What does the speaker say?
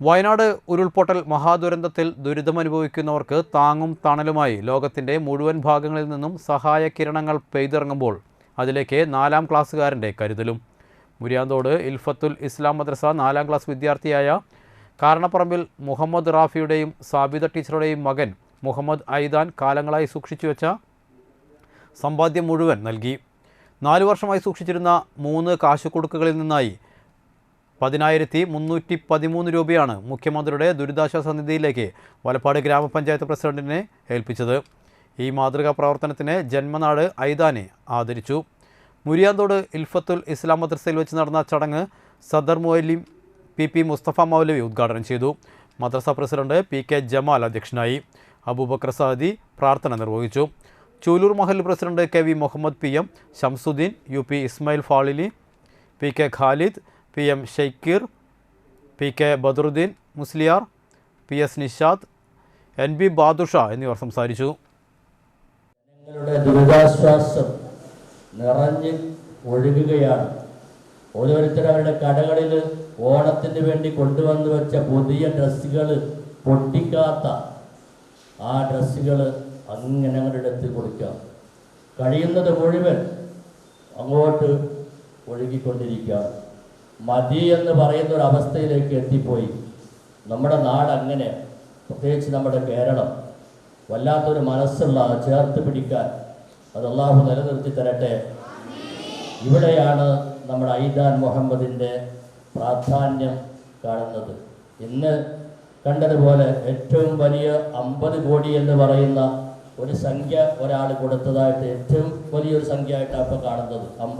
വയനാട് ഉരുൾപൊട്ടൽ മഹാദുരന്തത്തിൽ ദുരിതമനുഭവിക്കുന്നവർക്ക് താങ്ങും തണലുമായി ലോകത്തിന്റെ മുഴുവൻ ഭാഗങ്ങളിൽ നിന്നും സഹായ കിരണങ്ങൾ പെയ്തിറങ്ങുമ്പോൾ അതിലേക്ക് നാലാം ക്ലാസ്സുകാരന്റെ കരുതലും. മുരിയാന്തോട് ഇൽഫത്തുൽ ഇസ്ലാം മദ്രസ നാലാം ക്ലാസ് വിദ്യാർത്ഥിയായ കാരണപ്പറമ്പിൽ മുഹമ്മദ് റാഫിയുടെയും സാബിത ടീച്ചറുടെയും മകൻ മുഹമ്മദ് ഐദാൻ കാലങ്ങളായി സൂക്ഷിച്ചു വെച്ച സമ്പാദ്യം മുഴുവൻ നൽകി. നാലു വർഷമായി സൂക്ഷിച്ചിരുന്ന മൂന്ന് കാശുകൊടുക്കുകളിൽ നിന്നായി പതിനായിരത്തി മുന്നൂറ്റി പതിമൂന്ന് രൂപയാണ് മുഖ്യമന്ത്രിയുടെ ദുരിതാശ്വാസ നിധിയിലേക്ക് വലപ്പാട് ഗ്രാമപഞ്ചായത്ത് പ്രസിഡന്റിനെ ഏൽപ്പിച്ചത്. ഈ മാതൃകാ പ്രവർത്തനത്തിന് ജന്മനാട് ഐദാനെ ആദരിച്ചു. മുരിയാന്തോട് ഇൽഫത്തുൽ ഇസ്ലാം മദ്രസയിൽ വെച്ച് നടന്ന ചടങ്ങ് സദർ മൊയ്ലിം പി പി മുസ്തഫ മൗലവി ഉദ്ഘാടനം ചെയ്തു. മദ്രസ പ്രസിഡന്റ് പി കെ ജമാൽ അധ്യക്ഷനായി അബൂബക്കർ സഹദി പ്രാർത്ഥന നിർവഹിച്ചു. Chulur Mahal president K V Muhammad P M Shamsudheen U P Ismail Fazili P K Khalid P M Shakir P K Badaruddin Musliyar P S Nishad N B Badusha എന്നിവർ സംസാരിച്ചു. ജനങ്ങളുടെ ദുരിതാശ്വാസം നിറഞ്ഞ് ഒഴുകുകയാണ്. ഓരോരുത്തർ അവരുടെ കടകളിൽ ഓണത്തിന് വേണ്ടി കൊണ്ടുവന്നു വെച്ച പുതിയ ഡ്രസ്സുകൾ പൊട്ടിക്കാത്ത ആ ഡ്രസ്സുകൾ അങ്ങനെ അവരുടെ അടുത്ത് കൊടുക്കാം. കഴിയുന്നത് മുഴുവൻ അങ്ങോട്ട് ഒഴുകിക്കൊണ്ടിരിക്കുകയാണ്. മതി എന്ന് പറയുന്ന ഒരു അവസ്ഥയിലേക്ക് എത്തിപ്പോയി. നമ്മുടെ നാട് അങ്ങനെ പ്രത്യേകിച്ച് നമ്മുടെ കേരളം വല്ലാത്തൊരു മനസ്സുള്ള ചേർത്ത് പിടിക്കാൻ അത് അള്ളാഹു നിലനിർത്തി തരട്ടെ. ഇവിടെയാണ് നമ്മുടെ ഐദാൻ മുഹമ്മദിന്റെ പ്രാധാന്യം കാണുന്നത്. ഇന്ന് കണ്ടതുപോലെ ഏറ്റവും വലിയ അമ്പത് കോടി എന്ന് പറയുന്ന ഒരു സംഖ്യ ഒരാൾ കൊടുത്തതായിട്ട് ഏറ്റവും വലിയൊരു സംഖ്യ ആയിട്ടാണ് ഇപ്പോൾ കാണുന്നത്. അമ്പത്